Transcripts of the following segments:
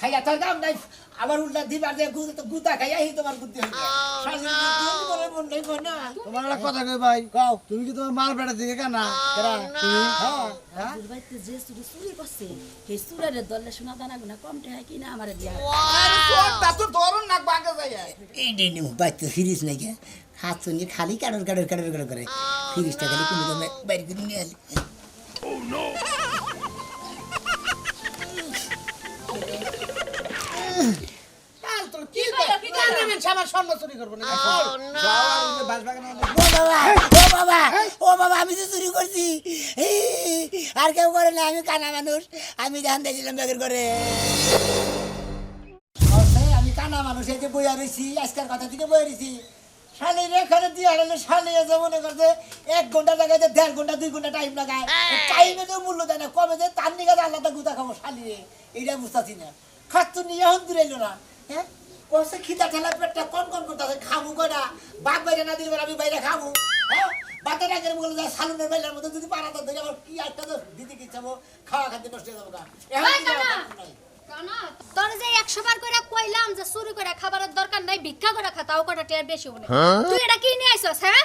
খাইয়া তোর দাম নাই। আবার উল্টা দিবার যে গু- তো গুতা খাইয়া এই তোমার বুদ্ধি হইবে মন তোমার একটা কথা কই ভাই? কও। তুমি কি তোমার মাল বেটা দিকে কেনা? কেরা? তুমি? হ্যাঁ। হ্যাঁ? বাড়িতে যে চুরি চুরি করছে সেই চুরের দলে শোনা দানা গুনা কম টেহাই কিনা আমার দিয়া। তা তো ধরুন না বাগে যাই এই নে নে বাইতে ফিরিস নাই হাত শুনি খালি কাড়র কাড়র কাড়র করে। ফিরিসটা খালি কোনো বাইরে করে নিয়ে কাল করল, কি করল? করবেন আমার স্বর্ণ চুরি করব না। ও বাবা ও বাবা আমি তো চুরি করছি। আর কেউ করে না আমি কানা মানুষ। আমি ধান দিয়েছিলাম বেগের করে আমি কানা মানুষ এই যে বইয়া রয়েছি আজকের কথা থেকে বইয়া রয়েছি শালির এখানে দিয়ে হারালে শালি এসে মনে করছে এক ঘণ্টা লাগাইতে দেড় ঘণ্টা দুই ঘণ্টা টাইম লাগায়। টাইমে তো মূল্য দেয় না কমে তার নিকে আল্লাহ গুতা খাব শালিরে এইটা বুঝতেছি না। খাচ্ছু নিয়ে এখন দূরে না হ্যাঁ? কষে খিদা ঠেলা পেটটা কন কন করতেছে খাব কয়টা বাপ বাইরে না দিলে আমি বাইরে খাব। হ্যাঁ? বাতের আগের বলে যায় সালুনের বাইরের মধ্যে যদি পারাতে ধরে আমার কি একটা তো দিদি কি চাবো? খাওয়া খাদ্য নষ্ট হয়ে যাব। তোর যে একশো বার করে কইলাম যে চুরি করে খাবারের দরকার নাই ভিক্ষা করে খা তাও কটা টিয়ার বেশি হনে তুই এটা কি নিয়ে আইছস হ্যাঁ?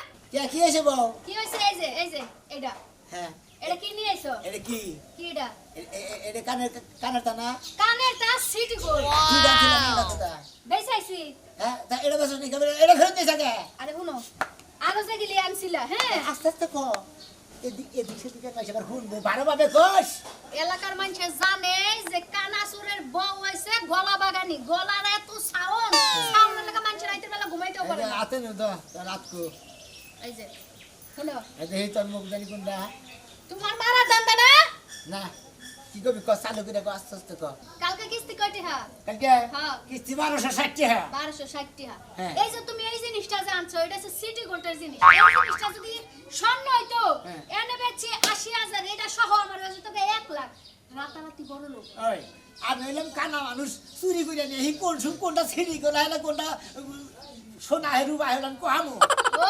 কি এসে বউ কি হইছে এই যে এই যে এটা হ্যাঁ। এটা কি নিয়ে আইছো এটা কি? কি এটা এটা কানের কানের টানা কানের তা সিটি গোল। কি গাছিলাম বেচাইছি হ্যাঁ তা এটা বসে নি কেবল এটা ফেরত দিয়ে থাকে। আরে শুনো আরও যে গিলি আনছিলা হ্যাঁ? আস্তে আস্তে ক এদিক এদিক সেদিকে কইছে আবার শুনব বারো ভাবে কস। এলাকার মানুষে জানে যে কানাসুরের বউ হইছে গলা বাগানি গলার এত সাউন্ড। সাউন্ড এলাকা মানুষের রাইতের বেলা ঘুমাইতেও পারে না। আতে নো তো রাত কো। এই যে শুনো। এই যে তোর মুখ জানি কোনটা? তোমার মারা জানবে না? না। কি কবি ক চালু করে ক আস্তে আস্তে ক কালকে কিস্তি কয়টি হা কালকে? হ্যাঁ। কিস্তি বারোশো ষাটটি হ্যাঁ। বারোশো ষাট হ্যাঁ। এই যে তুমি এই জিনিসটা যে আনছো এটা হচ্ছে সিটি গোল্ডের জিনিস। এই জিনিসটা যদি স্বর্ণ হইতো হ্যাঁ। এনে বেচি আশি হাজার এটা সহ আমার কাছে তোকে এক লাখ। রাতারাতি বড় লোক। ওই আমি হইলাম কানা মানুষ চুরি করে নিয়ে কোন সুম কোনটা ছিড়ি করে হলে কোনটা সোনা হেরু বা হইলাম কোহামু। ও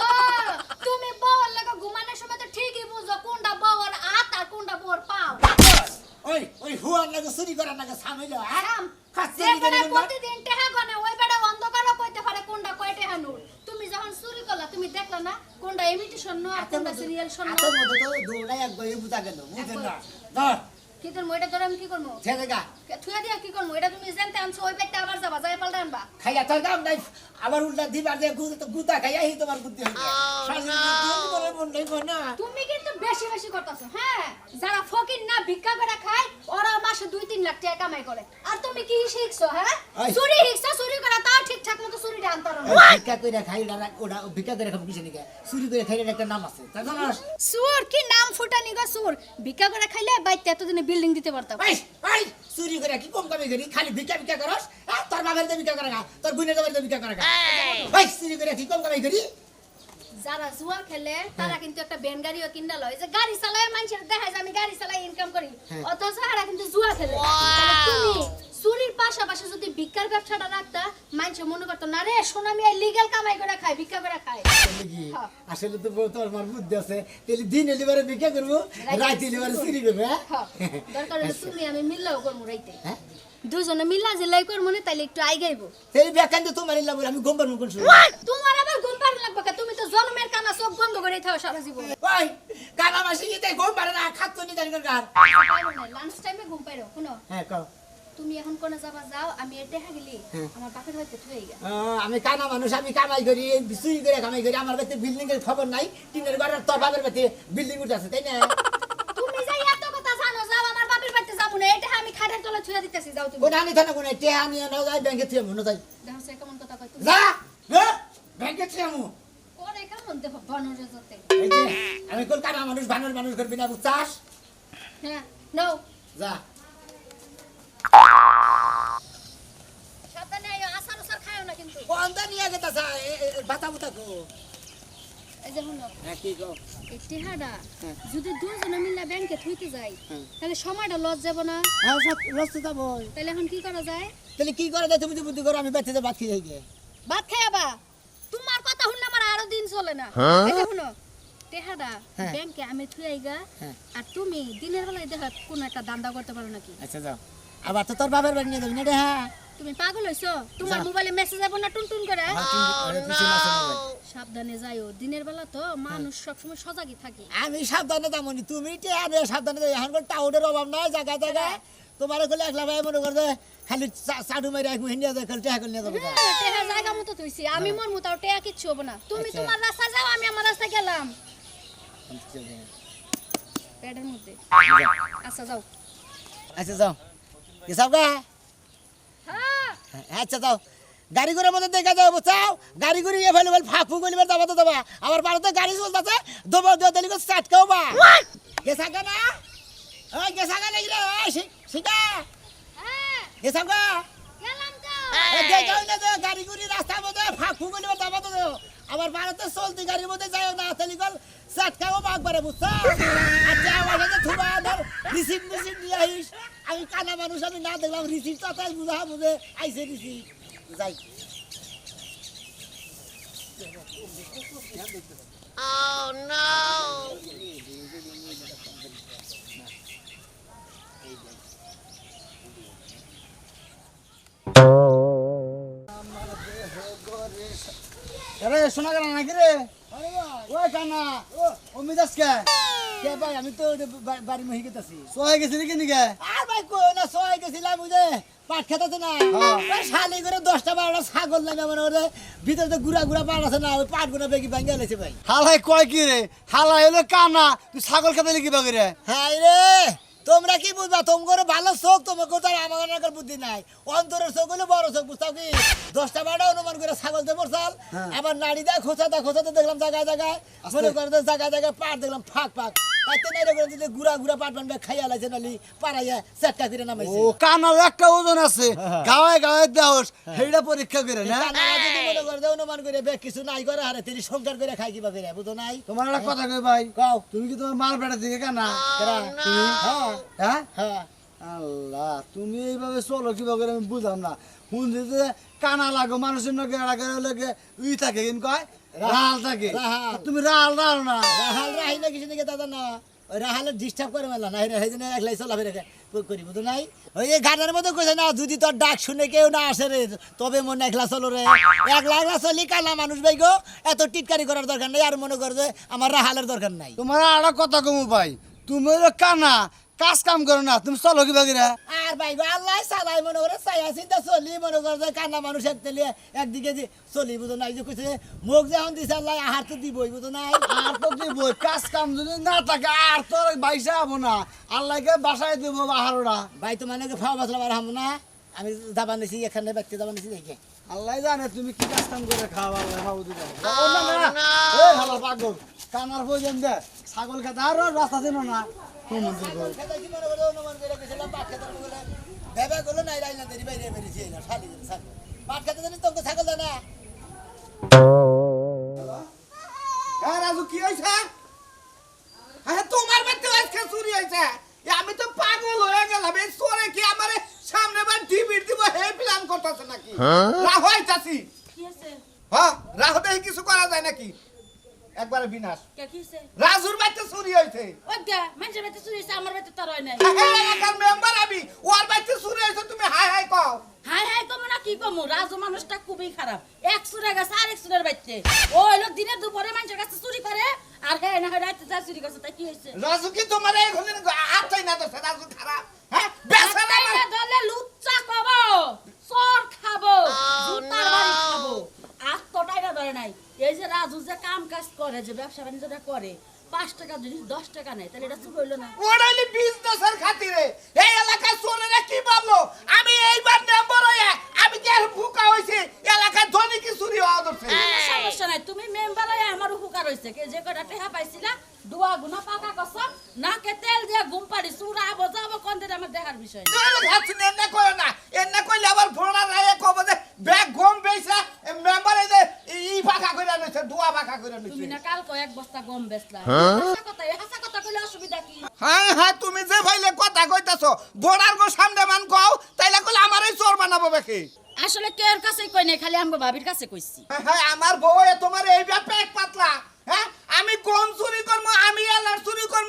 তুমি বউর লাগা ঘুমানোর সময় তো ঠিকই বুঝো কোনটা বউর হাত আর কোনটা বউর পাও। ওই ওই হুয়ার লাগে চুরি করার লাগে সামিল আরাম খাচ্ছি যে বেড়া প্রতিদিন টেহা গনে ওই বেড়া অন্ধকারও কইতে পারে কোনটা কয় টেহা নূর। তুমি যখন চুরি করলা তুমি দেখলা না কোনটা ইমিটেশন নো আর কোনটা সিরিয়াল শোনো? তো দৌড়াই এক বুঝা গেল বুঝেন না? ধর কি এটা ধরে আমি কি করব? ছেড়ে গা থুয়া দিয়া কি করব? এটা তুমি জানতে আনছো ওই পেটটা আবার যাবা যাই পাল্টা আনবা। খাইয়া তোর দাম নাই। আবার উল্টা দিবার তো গুতা খাইয়া এই তোমার বুদ্ধি শাশুড়ি তুমি করে মন নাই কই না। তুমি কিন্তু বেশি বেশি করতেছো হ্যাঁ? যারা ফকির না ভিক্ষা করে খায় ওরা মাসে দুই তিন লাখ টাকা কামাই করে। আর তুমি কি শিখছো হ্যাঁ? চুরি শিখছো চুরি করে তাও ঠিকঠাক ভিক্ষা কইরা খাই ওটা ওটা ভিক্ষা করে খাব কিসে নিকে চুরি করে খাইলে একটা নাম আছে। সুর কি নাম ফুটানি গো সুর? ভিক্ষা করে খাইলে বাইতে এতদিনে বিল্ডিং দিতে পারতাম ওই ওই চুরি করে কি কম কামে করি? খালি ভিক্ষা ভিক্ষা করস? তোর বাবার দিয়ে ভিক্ষা করে তোর বোনের বাবার দিয়ে ভিক্ষা করে খা। চুরি করে কি কম কামে করি? যারা জুয়া খেলে তারা কিন্তু একটা ব্যান গাড়িও কিনা লয়। যে গাড়ি চালায় মানুষের দেখা যায় আমি গাড়ি চালাই ইনকাম করি। হ্যাঁ। অথচ এরা কিন্তু জুয়া খেলে। তুমি চুরির পাশাপাশি যদি ভিক্ষার ব্যবসাটা রাখতা মানুষ মনে করতো না রে সোনা মিয়া লিগ্যাল কামাই করে খায় ভিক্ষা করে খায়। আসলে তো তোমার আমার বুদ্ধি আছে। তাহলে দিন এলিবারে ভিক্ষা করব রাত এলিবারে চুরি করব। হ্যাঁ? দরকার হলে তুমি আমি মিললেও করব রাইতে। হ্যাঁ? দুজনে মিল্লা জেলাই করব না তাইলে একটু আই গাইবো। সেই ব্যাখ্যান তো তোমার বলে আমি গম পারব কোন তোমার আবার ঘুম পাড়া লাগবে কা? তুমি তো জন্মের কানা চোখ বন্ধ করে থাও সারা জীবন। ওই গানা মাসি যেতে গম পারে না? খাচ্ছ নি জানি কার লাঞ্চ টাইমে পাইরো শুনো? হ্যাঁ কও। তুমি এখন কোনে যাবা? যাও আমি দেখা গেলি হ্যাঁ। আমার বাপের হইতে থুয়ে গা আমি কানা মানুষ আমি কামাই করি চুরি করে কামাই করি আমার বিল্ডিং এর খবর নাই টিনের ঘরের তোর বাড়িতে বিল্ডিং উঠেছে তাই না? তুমি যাই এত কথা জানো যাও আমার বাপের বাড়িতে যাব না এটা আমি খাটের তলে ছুঁয়ে দিতেছি যাও তুমি। কোন আনি থানা কোন টেহা নিয়ে নাও যাই ব্যাংকে থুয়ে মনে যাই। দেখো সে কেমন কথা কয় তুমি। যা ব্যাংকে থুয়ে মু করে কেমন দেখো বনরে যেতে আমি কোন কানা মানুষ বানর মানুষ করবি না বুঝছাস? হ্যাঁ নাও। যা। তোমার কথা শুনলে আমার আরও দিন চলে না শুনো হ্যাঁ। ব্যাংকে আমি থুই আইগা। আর তুমি দিনের বেলায় দেখা কোন একটা দান্দা করতে পারো নাকি আচ্ছা যাও আবার তো তোর বাবার বাড়ি নিয়ে যাবি না রে হ্যাঁ। তুমি পাগল হইছো? তোমার। মোবাইলে মেসেজ যাব না টুন টুন করে। সাবধানে যাইও। দিনের বেলা তো মানুষ সবসময় সজাগই থাকে। আমি সাবধানে যাবনি। তুমি টেয়ারে সাবধানে যাই। এখন কোনো টাউনের অভাব নাই জায়গা জায়গায় তোমার কলে একলা ভাই মনে করবে খালি চা- চাটু মেরে এক মহিন যায় খালি টেহা করে নিয়ে যাবে। হ্যাঁ, টেহা জায়গা মতো তুইছি আমি মোর মতো টেহা কিচ্ছু হব না। তুমি আচ্ছা। তোমার রাস্তা যাও আমি আমার রাস্তা গেলাম। পেটের মধ্যে। আচ্ছা যাও। আচ্ছা যাও। হিসাব গা হ্যাঁ। আচ্ছা যাও। গাড়ি করে মধ্যে দেখা যাও। বুঝাও গাড়ি করে ফেলে ফাঁকু গলি যাবা তো যাবা আবার বাড়িতে গাড়ি চলতেছে দবা দো দিলি করে স্টার্ট খাও বা। গেছা গা না। ওই গেছা গা রে ওই শি- শিখা। হ্যাঁ। গেছা গা গাড়ি গুড়ি রাস্তার মধ্যে ফাঁকু গলি যাবা তো। আবার ভারতে চলতি গাড়ির মধ্যে যাও না তাহলে খাও একবারে বুঝছ? আচ্ছা আমার থুবা নিয়ে আইস। আমি কানা মানুষ আমি না দেখলাম রিসিভ। তো বুঝা বুঝে আইসে রিসিভ। যাই। আরে শোনা গেল নাকি রে? কানা ও মিজাজ কে কে ভাই আমি তো ওটা বা- বাড়ি মহি গেতেছি সোহাই গেছিলি কি নিকে আর ভাই কো না সবাই গেছিলাম বুঝে পাট খেতে না। ওই শালি করে দশটা বারোটা ছাগল নামে ওরে। ভিতরে তো গুড়া গুড়া পাট আছে না ওই পাটগুলো বেগি ভাঙ্গে গেছে ভাই। হালাই কয় কি রে? হালাই হলো কানা। তুই ছাগল খেতে লিখি বাকি রে হাই রে! তোমরা কি বুঝবা? তোমার ভালো চোখ তোমাকে তো আমার বুদ্ধি নাই। অন্তরের চোখ হলে বড় চোখ বুঝতাম কি? দশটা বারোটা অনুমান করে ছাগল দিয়ে বসাল আবার নাড়ি দেয় খোঁচাতে খোঁচাতে দেখলাম জায়গায় জায়গায়। মনে করে জায়গায় জায়গায় পাট দেখলাম ফাঁক ফাঁক। তাইতে নাই করে যদি গুড়া গুড়া পাট বানবে খাইয়া লাগছে নালি পাড়াইয়া চেটকা করে ও কানার একটা ওজন আছে। গাওয়ায় গাওয়ায় দেওস সেইটা পরীক্ষা করে না? যদি মনে করে যে অনুমান করে বে কিছু নাই করে হারে তিনি সংসার করে খাই কিবা করে বুঝো নাই? তোমার একটা কথা কই ভাই কও। তুমি কি তোমার মাল বেটা দিকে কানা? তুমি? হ্যাঁ। হ্যাঁ? হ্যাঁ। আল্লাহ তুমি এইভাবে চলো করে আমি বুঝলাম না। শুনছি যে কানা লাগো মানুষের ই থাকে কিন্তু কয় রাহাল থাকে। তুমি রাহাল রাহাল না। রাহাল রাহি না কিছু দিকে দাদা না। ওই রাহালে ডিস্টার্ব করে মেলা না এই জন্য একলাই চলা ফেরে করি বুঝো নাই? ওই যে গানের মধ্যে কইছে না যদি তোর ডাক শুনে কেউ না আসে রে তবে মনে একলা চলো রে। একলা একলা চলি কালা মানুষ ভাই গো? এত টিটকারি করার দরকার নেই আর মনে কর যে আমার রাহালের দরকার নাই। তোমার আর কথা কমু ভাই তুমি কানা কাজ কাম করো না তুমি চলো কিবা করে। আর ভাই আল্লাহ চালাই মনে করে চাইয়া চিন্তা চলি মনে করে যে কান্না মানুষ একতেলি একদিকে যে চলি বুঝো নাই যে কইছে মুখ যখন দিছে আল্লাহ আহার তো দিবই বুঝো নাই। আর তো দিব কাজ কাম যদি না থাকে আর তো বাইসা হব না। আল্লাহকে বাসায় দিব বাহারোটা ভাই তো মানে খাওয়া বাসলাম আর হামো না? আমি দাবা নিছি এখানে ব্যক্তি দাবা নিছি দেখে। আল্লাহ জানে তুমি কি কাজ কাম করে খাওয়া আল্লাহ না না। এই হালা পাগল। কানার প্রয়োজন দে। ছাগল খেতে আর রাস্তা দিন না ভেবে গেলো নাই রাইনা দেরি বাইরে বেরিয়েছি এলো শালি ছাগল পাট খেতে জানি তোকে ছাগল হ্যাঁ রাজু কি হয়েছে হ্যাঁ তোমার বাড়িতে আজকে চুরি হয়েছে এ, আমি তো পাগল হয়ে গেলাম। এই চোরে কি আমার সামনে বার টিভির দিব? হে প্ল্যান করতেছে নাকি? রাহ হইতাছি কি আছে হ্যাঁ রাহ দেখি কিছু করা যায় নাকি? একবারে বিনাশ। কে কি রাজুর বাড়িতে চুরি গা মানুষের বাড়িতে চুরি হয়েছে আমার বাড়িতে তার হয় নাই। এই এলাকার মেম্বার আমি ওর বাড়িতে চুরি হয়েছে তুমি হাই হাই কও। হাই হাই কমু না কি কমু? রাজু মানুষটা খুবই খারাপ। এক সুরে গেছে আর এক সুরের বাড়িতে। ও হইল দিনে দুপুরে মানুষের কাছে চুরি করে আর হ্যাঁ না হয় রাতে যা চুরি করছে তাই কি হয়েছে রাজু কি তোমার এখন হাতটাই না তো রাজু খারাপ হ্যাঁ? বেচারা ধরলে লুচ্চা খাব চোর খাব জুতার বাড়ি খাব। আত্মটাই না ধরে নাই। এই যে রাজু যে কাম কাজ করে যে ব্যবসা বাণিজ্যটা করে পাঁচ টাকা জিনিস দশ টাকা নেই তাহলে এটা চুপ হইল না। ওরাইলি বিজনেসের খাতিরে। এই এলাকায় চোরেরা কি ভাবলো? আমি এইবার মেম্বার হয়ে আমি কি আর ভুকা হইছি এলাকায় ধনী কি চুরি হওয়া ধরছে? সমস্যা নাই তুমি মেম্বার হয়ে আমার উপকার হয়েছে কে যে কটা টেহা পাইছিলা দুয়া গুনা পাকা কসম নাকে তেল দিয়ে ঘুম পাড়ি চুরা বজাবো কোন দিন আমার দেখার বিষয় না। তুই এনে কইও না এনে কইলে আবার ভোড়া রায়ে কব ব্যাগ গম বেইছে মেম্বার এই যে ই ফাঁকা কইরা লইছে দুয়া ফাঁকা কইরা তুমি না কাল কয়েক বস্তা গম বেচলা। হাসা কথা এই হাসা কথা কইলে অসুবিধা কি? হ্যাঁ হ্যাঁ তুমি যে ভাইলে কথা কইতাছো ভোড়ার গো সামনে মান কও তাইলে কইলে আমারই চোর বানাবো বেকি। আসলে কের কাছে কই নাই খালি আমগো ভাবির কাছে কইছি। হ্যাঁ আমার বউ এ তোমার এই ব্যাপারে এক পাতলা হ্যাঁ? আমি গম চুরি করব আমি এলার চুরি করব।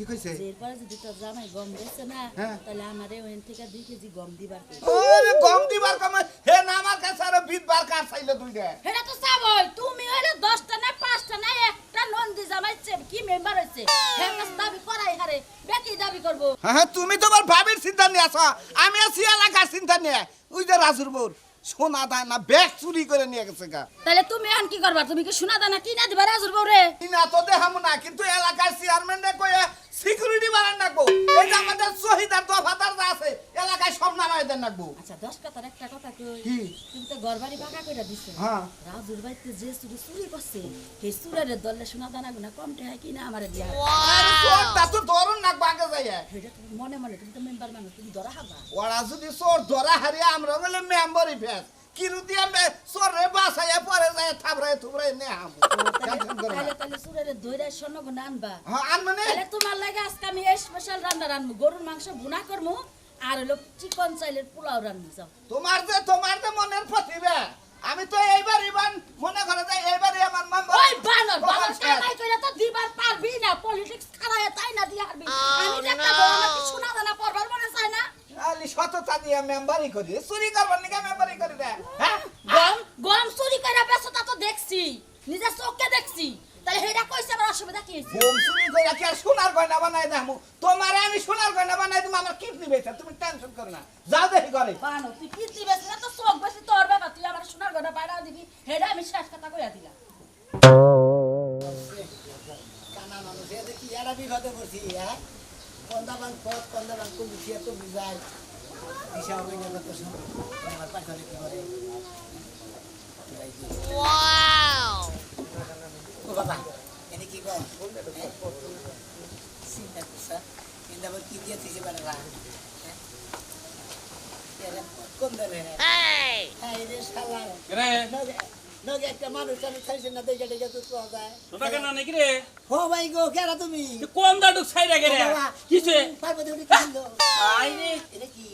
কি কইছে? যে এরপরে যদি তোর জামাই গম না হ্যাঁ। তাহলে আমারে ওখান থেকে দুই কেজি গম দিবার ওরে গম দিবার কম হে না আমার কাছে আর ভিতবার কাজ চাইলে তুই দে সেটা তো চাবই তুমি হইলে দশটা না পাঁচটা না একটা নন্দী জামাইছে কি মেম্বার হইছে? হ্যাঁ কাছে দাবি করাই হারে বেকি দাবি করব। হ্যাঁ তুমি তোমার ভাবির চিন্তা নিয়ে আসো। আমি আছি এলাকার চিন্তা নিয়ে। ওই যে রাজুর বউর। সোনা দানা ব্যাগ চুরি করে নিয়ে গেছে গা। তাহলে তুমি এখন কি করবা? তুমি কি সোনা দানা কিনা দিবা রাজুর বউরে? কিনা তো দেখাম না কিন্তু এলাকার চেয়ারম্যান কয়ে সিকিউরিটি বাড়ান রাখব এটা আমাদের আছে এলাকায় সব নামাই দেন রাখব আচ্ছা দশ কথার একটা কথা কই। কি? তুমি তো ঘর বাড়ি পাকা কইরা দিছো। হ্যাঁ। রাজুর বাড়িতে যে চুরি চুরি করছে সেই চুরের দলে সোনা দানা গুনা কমটে হয় কিনা আমারে দিয়া। চোরটা তো ধরুন রাখব আগে যাইয়া। সেটা তুমি মনে মনে তুমি তো মেম্বার মানুষ তুমি ধরা হাবা ওরা যদি চোর ধরা হারিয়ে আমরা বলে মেম্বারই ফেস কিরুতি আমি চোর রে বাসাইয়া পরে যায় থাবড়ায় থুবড়ায় নে করো না। তাহলে তাহলে চুরের দইরা গুনা আনবা। হ্যাঁ আর মানে তাহলে তোমার লাগে আজকে আমি স্পেশাল রান্না রান্নু গরুর মাংস ভুনা করমু। আর হলো চিকন চাইলের পোলাও রান্না যাও। তোমার যে তোমার যে মনের প্রতিভা আমি তো এইবার ইবান মনে করে যে এইবারই আমার মেম্বার ওই বানর বানর কামাই কইরা তো দিবার পারবি না পলিটিক্স খারায় তাই না দিয়া পারবি আমি একটা বড় আমার কি শোনা দানা পড়বার মনে চায় না। আলি সততা দিয়ে মেম্বারই করি চুরি করবার নিকে মেম্বারই করি হ্যাঁ? গম গম চুরি কইরা ব্যস্ততা তো দেখছি নিজের চোখে দেখছি। তাহলে হেটা কইছে আমার অসুবিধা কি হইছে? বোম চুরি কইরা কি আর সোনার গয়না বানাই দেবো তোমারে আমি সোনার গয়না বানাই দেবো আমার কিডনি বেচা তুমি টেনশন করো না। যাও দেখি করে বানর তুই কি দিবে না তো চোখ বেশি তোর ব্যাপার তুই আমার সোনার গড়া বাইরা দিবি হেটা আমি শেষ কথা কইয়া দিলাম। কানা মানুষ এতে কি এরা বিপদে পড়ছি হ্যাঁ? কন্দাবান পথ কন্দাবান কমি খেয়ে কমি যায় দিশা হবে না সময় আমার পাশে কি করে ও বাবা এনে কি কর চিন্তা করছা চিন্তা করে কি দিয়ে দিছে বেড়া কোন ধরে হ্যাঁ রে শালা। নগে নগে একটা মানুষ আমি খাইছে না দেখে দেখে তো পাওয়া যায়। তোটা কেন নাকি রে? ও ভাই গো কেরা তুমি? কোন দাডুক সাইডে গেরে কিছে আই রে এটা কি?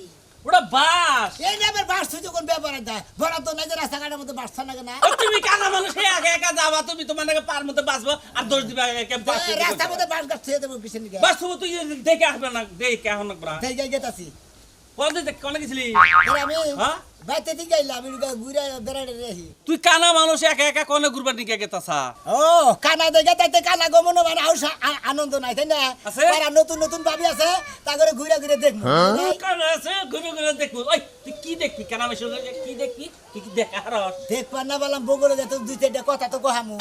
ওটা বাস। এই না আবার বাস তুই যখন ব্যবহার দেয় বড় তো নাই যে রাস্তাঘাটের মধ্যে বাস থাকে না। তুমি কানা মানুষ একা একা যাবা তুমি তোমার নাকি পার মধ্যে বাসবো আর দোষ দিবা কেম রাস্তার মধ্যে বাস গাছ ছেড়ে দেবো বাস তুমি তুই দেখে আসবে না দেখে এখন না। যাই গেতাছি। কোন দিকে কোন গেছিলি? আমি হ্যাঁ? বাইতে ঘুরে তুই কানা মানুষ একা একা কোনে ঘুরবার দিকে গেতাছা? ও কানা দেখে তাইতে কানা গমন মানে আনন্দ নাই তাই না? নতুন নতুন ভাবি আছে তা করে ঘুরে ঘুরে দেখব। কানা আছে ঘুরে ঘুরে দেখব। ওই তুই কি দেখবি? কানা বেশি কি দেখবি? তুই কি দেখা হারস দেখবার না বললাম বগলে যেত দুই চারটা কথা তো কহামু।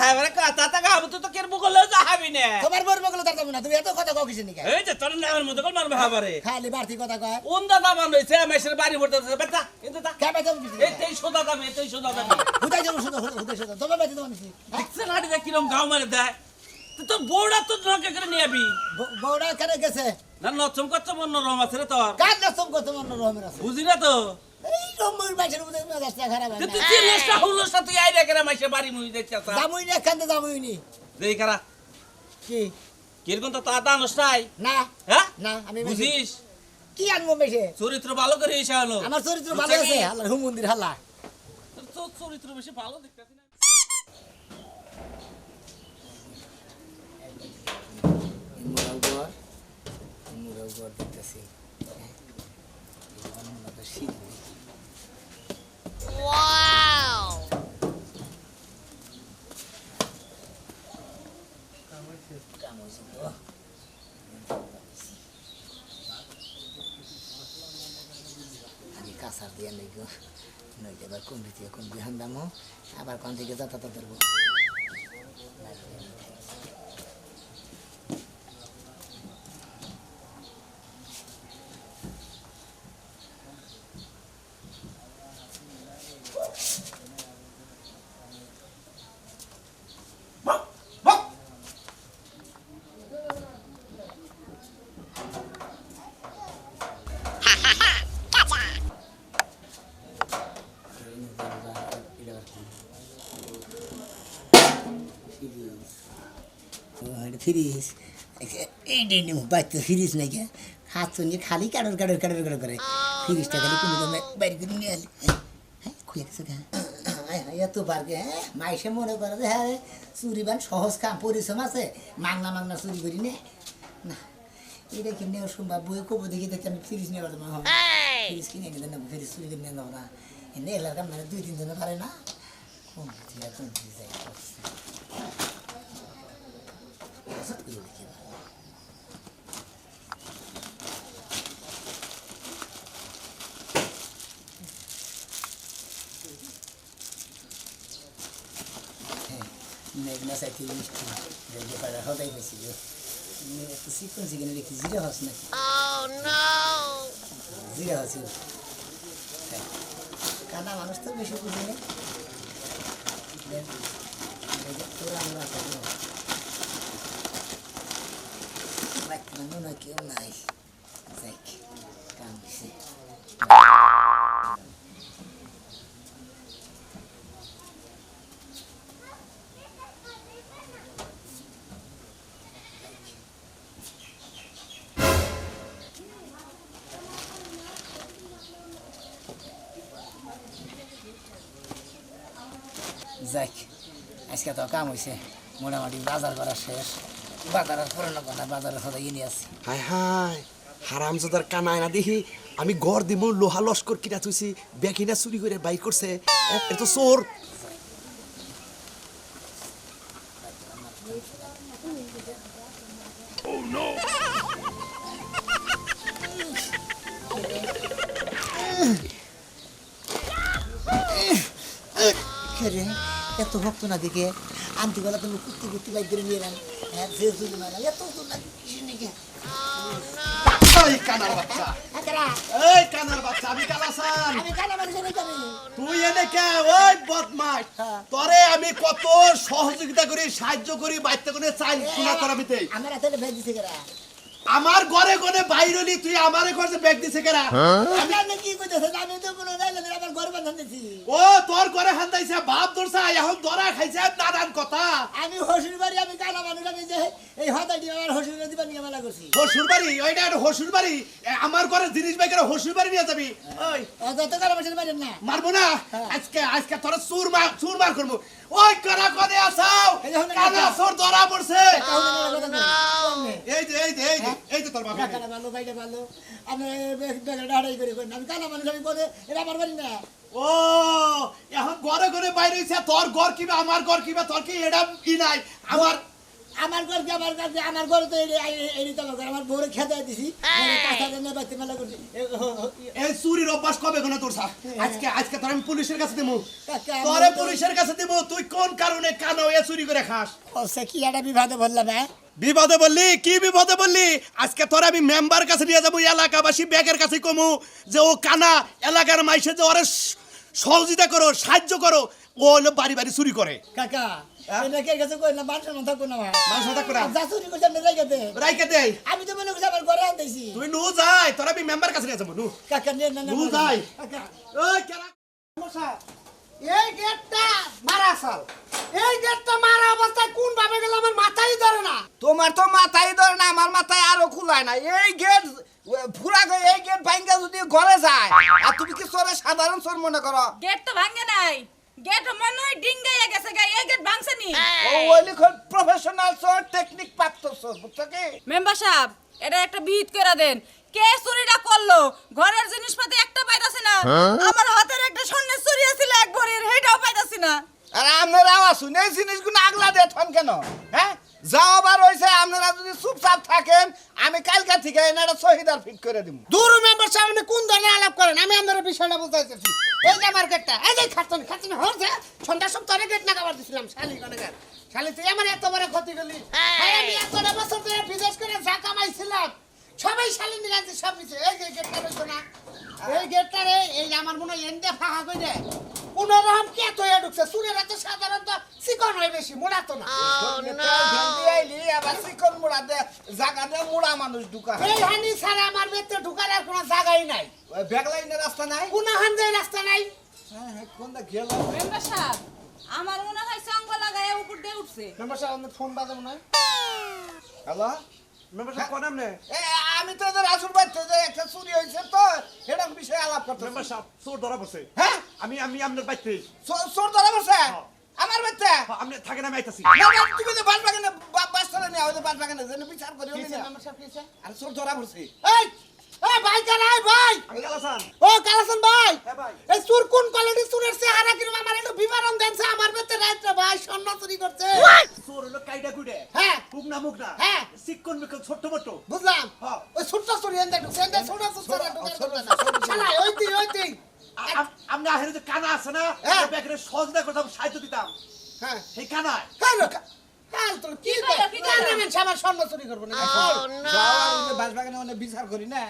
হ্যাঁ মানে কথা তুই তো কেন বগলে যাবি না? তোমার বর বগলে তার যাব না তুমি এত কথা কিসের নিকে? এই যে তোর নামের মধ্যে কোন মারবে হাবারে। খালি বাড়তি কথা কয়। কোন দাদা মান রয়েছে বাড়ি ভরতে সোদা দামে তেই সোদা দামে হুদাই যাব শুধু হুদাই শুধু তোমার বাড়িতে তোমার নিছি দেখছেন হাড়ি দেখ কিরম গাও মারে দেয় তোর বউটা তো নকে করে নিয়ে আবি। বউরা এখানে গেছে? না নচম কচ্চম অন্য রম আছে রে তোর। কার নাচম করতে মন রহমের আছে? বুঝি না তো। এই রহমের বাইশের মধ্যে মেজাজটা খারাপ হয় যে না তুই চিল্লাসটা হুল্লোসটা তুই আইডিয়া করে মাইসে বাড়ি মুই দেখছিস না এখান থেকে যাবই নি। দেই কারা কি? কীরকম তো তা দানস নাই? না। হ্যাঁ? না আমি বুঝিস? কি আনব বেশি চরিত্র ভালো করে এসে হলো আমার চরিত্র ভালো আছে হাল্লা হুম মন্দির হাল্লা তোর তো চরিত্র বেশি ভালো দেখতেছি না। মুরাও ঘর মুরাও ঘর দেখতেছি। আগে কাঁচার দিয়ে নেই গো নইতে এবার কুম্ভি দিয়ে কুম্ভি হান্দামো আবার কোন দিকে যাতায়াত ধরবো ফ্রিজ এইটাই নিউ বাচ্চা ফ্রিজ নাই কে হাত নিয়ে খালি কাডর কাডর কাডর কাডর করে। ফ্রিজটা খালি কোনো দামে বাইরে করে নিয়ে আসলি হ্যাঁ খুঁজে গেছে গা এত পারকে হ্যাঁ মাইসে মনে করে যে হ্যাঁ চুরি বান সহজ কাম পরিশ্রম আছে। মাংনা মাংনা চুরি করি নে। না এটা কিনে সম্ভব বই কব দেখি দেখি আমি ফ্রিজ নিয়ে পারতাম ফ্রিজ কিনে এনে দেন ফ্রিজ চুরি করে নিয়ে দেবো না। এনে এলাকার মানে দুই তিন জনে পারে না। কোন দিয়ে কোন দিয়ে যায় সব করে দেখি এবার। মেঘনা সাইতে মিষ্টি রেগে পাড়া বেশি গো একটু চিকন চিকেন রেখে জিরা হস নাকি জিরা হস কানা মানুষ তো বেশি বুঝে নেই তোরা আমরা করব বাচ্চা মনে হয় কেউ নাই যাই কাম দিছে যাক আজকে তো কাম হয়েছে মোটামুটি বাজার করা শেষ বাজার আর পুরনো কথা বাজারের কথা ইয়ে নিয়ে হাই হাই হারামজাদার কানায় না দেখি আমি ঘর দিব লোহা লস্কর কিনা তুইছি বেকিনা চুরি করে বাইর করছে এ, এটা তো চোর এত ভক্ত না দেখে আনতে গেলে তুমি কুত্তি কুত্তি বাইক করে নিয়ে এলাম। হ্যাঁ এত দূর না কিছু নাকি এই কানার বাচ্চা। এই কানার বাচ্চা আমি কালাসান আমি তুই এনে কে? ওই বদমাস। তরে আমি কত সহযোগিতা করি সাহায্য করি বাইতে করে চাই শোনা করাবিতে। আমার হাতে ভেজ দিছে কারা? আমার ঘরে ঘরে বাইরলি তুই আমারে ঘরে ব্যাগ দিছে কেরা? আমি জানি কি কইতেছে? আমি তো কোনো জানি না আমার ঘর বাঁধান দিছি। ও তোর ঘরে হান্দাইছে বাপ দরসা এখন দরা খাইছে নানান কথা। আমি হসুর বাড়ি আমি কানা মানুষ আমি যে এই হতাটি আমার হসুর দিবা নিয়ে মেলা করছি। হসুর বাড়ি ওইটা একটা হসুর বাড়ি আমার ঘরে জিনিস বাইকের হসুর বাড়ি নিয়ে যাবি। ওই যত কানা মানুষের বাড়ি না। মারবো না? আজকে আজকে তোর চুর মার চুর মার করব। ওই কারা কনে আসাও। কানা। চোর ধরা পড়ছে। এই যে এই যে এই যে। এই তোর বাবা। কানা ভালো বাইরে ভালো আমি বেগটা করে কই না। আমি কানা মানুষ আমি বলে এটা আমার বাড়ি না। ও এখন ঘরে ঘরে বাইরে হইছে তোর ঘর কিবা আমার ঘর কিবা তোর কি এটা ই নাই? আমার আমার ঘর কি আমার ঘর আমার ঘর তো এই এই- এই তো আমার আমার বউরে খেতে দিছি। কাঁচা জন্য মেলা করছি। এই চুরির অভ্যাস কবে কোনে তোর সা আজকে আজকে তোর আমি পুলিশের কাছে দেবো তোরে পুলিশের কাছে দেবো তুই কোন কারণে কানো এ চুরি করে খাস? ও, সে কি একটা বিভাগে বললাম হ্যাঁ বিপদে বললি কি বিপদে বললি আজকে তোর আমি মেম্বার কাছে নিয়ে যাব এলাকাবাসী ব্যাগের কাছে কমু। যে ও কানা এলাকার মাইসে যে ওরে সহযোগিতা করো সাহায্য করো ও হলো বাড়ি বাড়ি চুরি করে। কাকা আমি তো মনে করছি আমার ঘরে আনতেছি। তুই নু যাই তোর আমি মেম্বার কাছে নিয়ে যাব নু। কাকা না যাই। কাকা। এই গেটটা মারা সাল। এই গেটটা মারা অবস্থায় কোন ভাবে গেল আমার মাথাই ধরে না। তোমার তো মাথায় ধরে না আমার মাথায় আরও খুলায় না। এই গেট ফুরা গো এই গেট ভাঙ্গা যদি ঘরে যায় আর তুমি কি চোরে সাধারণ চোর মনে করো? গেট তো ভাঙে নাই। গেট মনে হয় ডিঙ্গাইয়া গেছে গা এই গেট ভাঙছে নি। ও ওই লিখন প্রফেশনাল চোর টেকনিক প্রাপ্ত চোর বুঝছ কি? মেম্বার সাহেব এটা একটা বিহিত করে দেন। কে চুরিটা করল? ঘরের জিনিসপাতি একটা পাইতাছি না। আমার হাতের একটা স্বর্ণের চুরি আছিল এক ভরির হেটাও পাইতাছি না। আর আপনারা আওয়াজ শুনে এই জিনিসগুলো আগলা দিয়ে থন কেন? হ্যাঁ? যাও আবার হয়েছে আপনারা যদি চুপচাপ থাকেন আমি কালকা থেকে এনে একটা শহীদার ফিট করে দিব দূর মেম্বার সামনে কোন ধরনের আলাপ করেন? আমি আপনার বিষয়টা বলতে চাইছি এই যে আমার গেটটা এই যে খাটনি খাটনি হচ্ছে সন্ধ্যার সব তরে গেট না কাবার দিছিলাম শালি কনেকার শালি তুই আমার এত বড় ক্ষতি করলি। আরে আমি এতটা বছর ধরে বিদেশ করে যা কামাইছিলাম। সবাই শালি নিয়ে আছে সব নিচে এই যে গেটটা রয়েছে না এই গেটটা রে এই আমার মনে হয় এনদে ফাঁকা করে দেয়। কোন রকম কে তো এ ঢুকছে? সুরেরা তো সাধারণত চিকন হয় বেশি মোড়া তো না। আইলি আবার চিকন মুড়া দে জাগা দে মুড়া মানুষ ঢুকা এই হানি ছাড়া আমার বেতে ঢুকার আর কোনো জায়গাই নাই। ব্যাগলাইনের রাস্তা নাই? কোন হান যায় রাস্তা নাই। হ্যাঁ কোনটা গেল? মেম্বার সাহেব আমার মনে হয় সঙ্গ লাগায় উপর দিয়ে উঠছে। মেম্বার সাহেব ফোন বাজাবো না। হ্যালো? মেম্বার সাহেব কোন নামনে এ আমি তো এদের আসল বাচ্চা যে একটা চুরি হয়েছে তো এরকম বিষয়ে আলাপ করতে মেম্বার সাহেব চোর ধরা পড়ছে। হ্যাঁ? আমি আমি আপনার বাড়িতে চোর- ধরা পড়ছে? আমার বাচ্চা আপনি থাকেন আমি আইতাছি। না, না, তুমি যে বাস বাগানে বাস চলে না ওই বাস বাগানে যেন বিচার করি না। আমার সাথে কিছে আর চোর ধরা পড়ছে। এই! ভাই কানাই ভাই। আমি গেলাসান ও কালাসন ভাই। হ্যাঁ ভাই। এই চুর কোন কোয়ালিটি চুরের চেহারা কিরম? আমার একটু বিবরণ দেনছে আমার বেতে রাইতে ভাই স্বর্ণ চুরি করছে চোর হলো কাইডা কুইডে হ্যাঁ। মুগনা মুগনা হ্যাঁ। সিকন মিকন ছোট্ট মোটো বুঝলাম। হ্যাঁ। ওই ছোট্ট চুরি এনে ঢুকছে এনে ছোট ছোট ঢুকার করবে না শালা ওই দিই ওই দিই আপনি আহের যে কানা আছে না। ব্যাগরে করতাম সাহায্য দিতাম। সেই কানায়। হ্যালো কি কাল করল? স্বর্ণ চুরি করব না। ওনে বিচার করি না।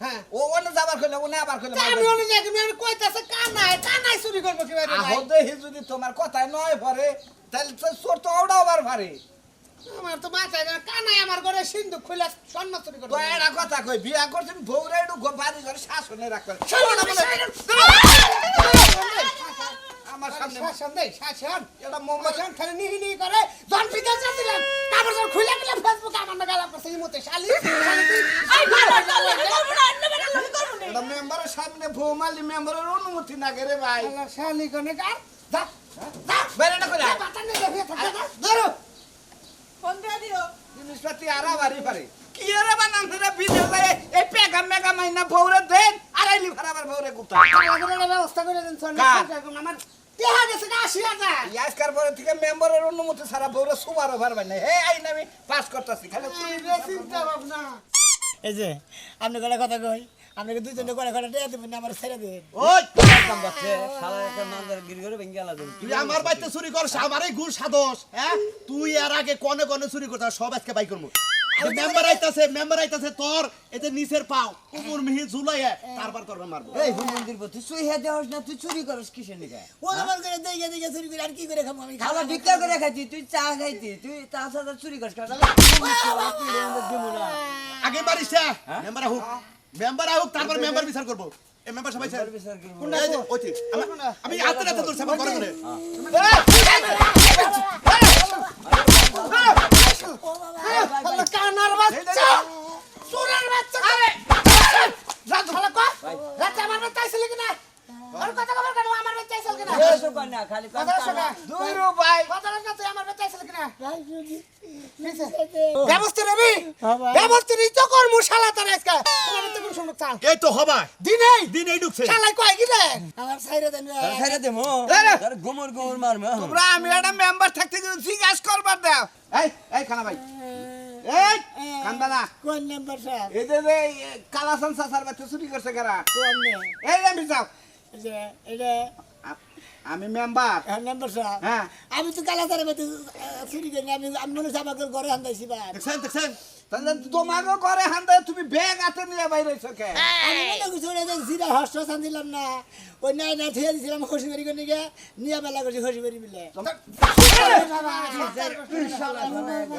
হ্যাঁ ও ওনে যাবার কইলে ওনে আবার কইলে আমি অনেক জায়গায় আমি কইতাছে কানাই কানাই চুরি করব কি ভাই আহো দেহি যদি তোমার কথাই নয় পরে তাহলে চোর তো ওটাও আবার পারে। আমার তো মাথায় না কানাই আমার ঘরে সিন্ধু খুলে স্বর্ণ চুরি করব। একটা কথা কই বিয়া করছেন বউরা একটু বাড়ি ঘরে শাসনে রাখবেন আমার সামনে শাসন দেই শাসন এটা মোমবাতি শাসন খালি নিহি নিহি করে জন বিদেশ দিলাম তারপর যখন খুলে দিলাম ফেসবুকে আমার না গালাম করছে এই মতে শালি শালি ভালো চলে না অন্য বেটা লোক করব না। এটা মেম্বারের সামনে বউ মেম্বারের অনুমতি না রে ভাই। শালি কোনে কার? যা যা বেরেটা কই যা বাতা নে দেখে থাকে যা ধরো। ফোন দিয়ে দিও। জিনিসপাতি আরা বাড়ি পারে। কি রে বানান রে বিদেশ যায় এই পেগা মেগা মাইনা বউরে দেন আড়াইলি ভাড়াবার বউরে গুতা ব্যবস্থা করে দেন আমার টেহা গেছে আশি হাজার আজকার পরে থেকে মেম্বারের অনুমতি ছাড়া বউরে সুবারও পারবে না। হে আইন আমি পাস করতেছি। খালি চিন্তা ভাবনা। এই যে আপনি করে কথা কই? আপনাকে দুজনে করে করে টেয়া দেবেন আমার ছেড়ে দেবেন। ওই! শালা একটা নান্দার গিরি করে ভেঙে গেল তুই আমার চুরি করছ আমারই গুড় সাদস হ্যাঁ? তুই এর আগে কনে কনে চুরি করছিস সব আজকে বাই করব। মেম্বার আইতাছে মেম্বার আইতাছে তোর এতে নিচের পাও কুকুর মিহি ঝুলাইয়া তারপর তোর মারবো এই তুই চুরি হস না তুই চুরি করস কিসের নিকা ও আমার করে দেখে দেখে চুরি করে আর কি করে খাব আমি ভিক্ষা করে খাইতি তুই চা খাইতি তুই তা চুরি করস কারণ আগে মারিস মেম্বার আহুক মেম্বার আহুক তারপর মেম্বার বিচার করব এই মেম্বার সবাই স্যার। ওই আমি- তোর সামনে করে কানার বাচ্চা! চোরের বাচ্চা! আরে! রাত ভালো কর। রাত আমার বাচ্চা আইছিল কিনা আর কথা খবর কেন? আমার বাচ্চা আইছিল কিনা? কর না, খালি কথা শোনা। দুই রু ভাই কথা না তুই আমার বাচ্চা আইছিল কিনা? ব্যবস্থা রবি ব্যবস্থা নিই তো কর মুশালা তার আজকে। তোমার তো কোন সময় চাল? এই তো হবা দিনেই? দিন ঢুকছে। শালাই কয় গিলে আমার ছেড়ে দেন খাইতে দেবো? তোর গোমর গোমর মারবে হ্যাঁ। তোমরা আমি একটা মেম্বার থাকতে জিজ্ঞাসা করবার দাও। এই এই খানা ভাই। কোন নাম্বার সাহেব এই যে যে কালাসান সাসার বাচ্চা চুরি করছে কারা কোন? এই আমি যাও যে এটা আমি মেম্বার। নাম্বার সাহেব হ্যাঁ। আমি তো কালাতারে মধ্যে চুরি করি না। আমি আমি মনে হচ্ছে আমাকে ঘরে আনতাইছি বা। দেখছেন দেখছেন তাহলে তোমাকে করে হান্দে তুমি ব্যাগ হাতে নিয়ে বাইরে কে আমি মনে করছি ওটা যে জিরা হস্ত সান দিলাম না ওই নাই না থিয়ে দিছিলাম খুশি বাড়ি করে নিয়ে নিয়ে বেলা করছি খুশি বাড়ি মিলে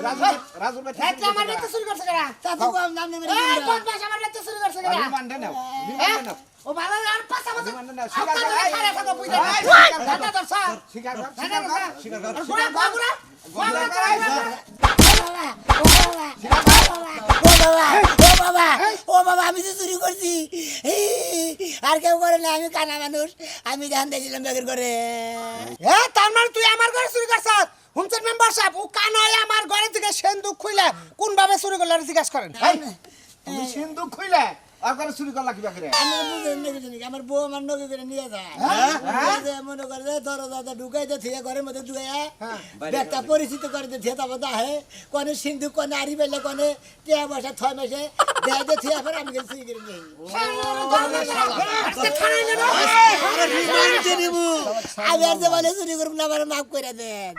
রাজু রাজু ভাই আমার বাচ্চা চুরি করছে কেনা তা তো কম দাম নেবে আমার বাচ্চা চুরি করছে কেনা রিমান্ডে নাও। রিমান্ডে নাও। ও ভালো আর কর এই সারা কথা দাদা স্যার কর কর কর গুড়া গুড়া গুড়া ও বাবা ও বাবা ও বাবা আমি তো চুরি করছি। আর কেউ করে না আমি কানা মানুষ। আমি ধান দিয়েছিলাম বেগের করে। এ তার মানে তুই আমার ঘরে চুরি করছ? হুমসের মেম্বার সাহেব ও কানয় আমার ঘরে থেকে সেন্দুক খুইলা কোন ভাবে চুরি করলে জিজ্ঞাসা করেন? এই, তুমি সিন্ধুক খুইলে? আর করে চুরি করলা কিবা করে আমি বুঝে নাকি জানি আমার বউ আমার নগে করে নিয়ে যায় এই যে মনে করে যে ধরো দাদা ঢুকাই দে থিয়ে ঘরের মধ্যে ঢুকাইয়া ব্যাগটা পরিচিত করে দে থিয়ে তারপর আহে কনে সিন্ধু কনে আড়ি পাইলে কনে টিয়া বসা ছয় মাসে দেয় দে থিয়ে ফের আমি গেছি করে নিয়ে আমি আর যে বলে চুরি করব না আমার মাফ করে দেন